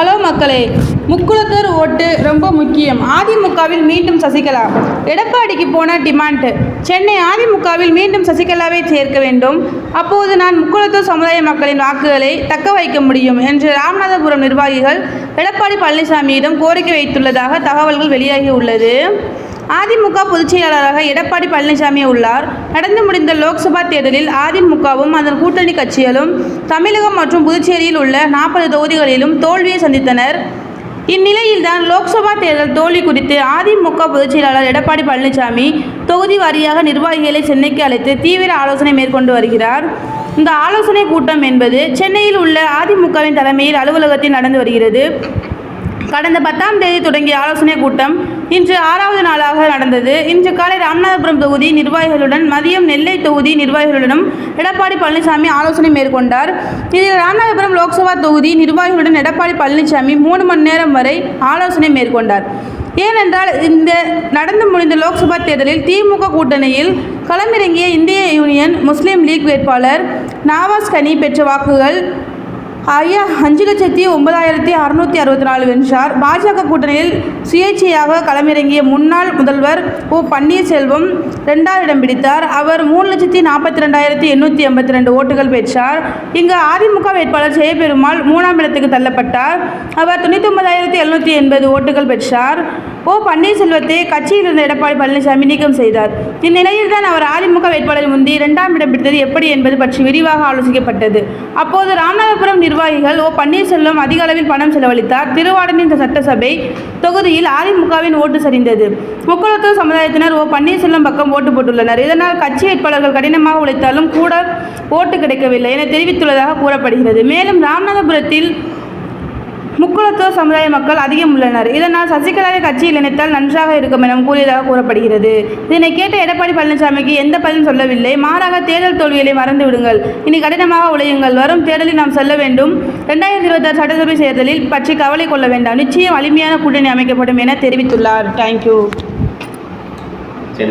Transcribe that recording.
Hello மக்களே முக்குளத்தூர் ஓட்டு ரொம்ப முக்கியம். அதிமுகவில் மீண்டும் சசிகலா. எடப்பாடிக்கு போன டிமாண்ட். சென்னை அதிமுகவில் மீண்டும் சசிகலாவை சேர்க்க வேண்டும். அப்போது நான் முக்குளத்தூர் சமுதாய மக்களின் வாக்குகளை தக்க வைக்க முடியும் என்று ராமநாதபுரம் நிர்வாகிகள் எடப்பாடி பழனிசாமியிடம் கோரிக்கை வைத்துள்ளதாக தகவல்கள் வெளியாகி உள்ளது. அதிமுக பொதுச்செயலாளராக எடப்பாடி பழனிசாமி உள்ளார். நடந்து முடிந்த லோக்சபா தேர்தலில் அதிமுகவும் அதன் கூட்டணி கட்சிகளும் தமிழகம் மற்றும் புதுச்சேரியில் உள்ள நாற்பது தொகுதிகளிலும் தோல்வியை சந்தித்தனர். இந்நிலையில்தான் லோக்சபா தேர்தல் தோல்வி குறித்து அதிமுக பொதுச்செயலாளர் எடப்பாடி பழனிசாமி தொகுதி வாரியாக நிர்வாகிகளை சென்னைக்கு அழைத்து தீவிர ஆலோசனை மேற்கொண்டு வருகிறார். இந்த ஆலோசனை கூட்டம் என்பது சென்னையில் உள்ள அதிமுகவின் தலைமையில் அலுவலகத்தில் நடந்து வருகிறது. கடந்த பத்தாம் தேதி தொடங்கிய ஆலோசனை கூட்டம் இன்று ஆறாவது நாளாக நடந்தது. இன்று காலை ராமநாதபுரம் தொகுதி நிர்வாகிகளுடன் மதியம் நெல்லை தொகுதி நிர்வாகிகளுடனும் எடப்பாடி பழனிசாமி ஆலோசனை மேற்கொண்டார். இதில் ராமநாதபுரம் லோக்சபா தொகுதி நிர்வாகிகளுடன் எடப்பாடி பழனிசாமி மூணு மணி நேரம் வரை ஆலோசனை மேற்கொண்டார். ஏனென்றால் இந்த நடந்து முடிந்த லோக்சபா தேர்தலில் திமுக கூட்டணியில் களமிறங்கிய இந்திய யூனியன் முஸ்லீம் லீக் வேட்பாளர் நாவாஸ் கனி பெற்ற வாக்குகள் ஐயா அஞ்சு லட்சத்தி ஒன்பதாயிரத்தி அறுநூற்றி அறுபத்தி நாலு வென்றார். பாஜக கூட்டணியில் சுயேட்சையாக களமிறங்கிய முன்னாள் முதல்வர் ஓ பன்னீர்செல்வம் ரெண்டாவது இடம் பிடித்தார். அவர் மூணு லட்சத்தி நாற்பத்தி ரெண்டாயிரத்தி எண்ணூற்றி எண்பத்தி ரெண்டு ஓட்டுகள் பெற்றார். இங்கு அதிமுக வேட்பாளர் ஜெயபெருமாள் மூணாம் இடத்துக்கு தள்ளப்பட்டார். அவர் தொண்ணூற்றி ஒன்பதாயிரத்தி எழுநூற்றி எண்பது ஓட்டுகள் பெற்றார். ஓ பன்னீர்செல்வத்தை கட்சியில் இருந்த எடப்பாடி பழனிசாமி நீக்கம் செய்தார். இந்நிலையில் தான் அவர் அதிமுக வேட்பாளர் முந்தி இரண்டாம் இடம் பிடித்தது எப்படி என்பது பற்றி விரிவாக ஆலோசிக்கப்பட்டது. அப்போது ராமநாதபுரம் நிர்வாகிகள் ஓ பன்னீர்செல்வம் அதிக அளவில் பணம் செலவழித்தார். திருவாடனின் சட்டசபை தொகுதியில் அதிமுகவின் ஓட்டு சரிந்தது. முக்குளத்தூர் சமுதாயத்தினர் ஓ பன்னீர்செல்வம் பக்கம் ஓட்டு போட்டுள்ளனர். இதனால் கட்சி வேட்பாளர்கள் கடினமாக உழைத்தாலும் கூட ஓட்டு கிடைக்கவில்லை என தெரிவித்துள்ளதாக கூறப்படுகிறது. மேலும் ராமநாதபுரத்தில் முக்குளத்துவ சமுதாய மக்கள் அதிகம் உள்ளனர். இதனால் சசிகலாவை கட்சியில் இணைத்தால் நன்றாக இருக்கும் என கூறியதாக கூறப்படுகிறது. இதனை கேட்ட எடப்பாடி பழனிசாமிக்கு எந்த பதிலும் சொல்லவில்லை. மாறாக தேர்தல் தோல்விகளை மறந்து விடுங்கள். இனி கடினமாக உழையுங்கள். வரும் தேர்தலில் நாம் செல்ல வேண்டும். ரெண்டாயிரத்தி இருபத்தாறு சட்டசபை தேர்தலில் பற்றி கவலை கொள்ள வேண்டாம். நிச்சயம் வலிமையான கூட்டணி அமைக்கப்படும் என தெரிவித்துள்ளார். தேங்க்யூ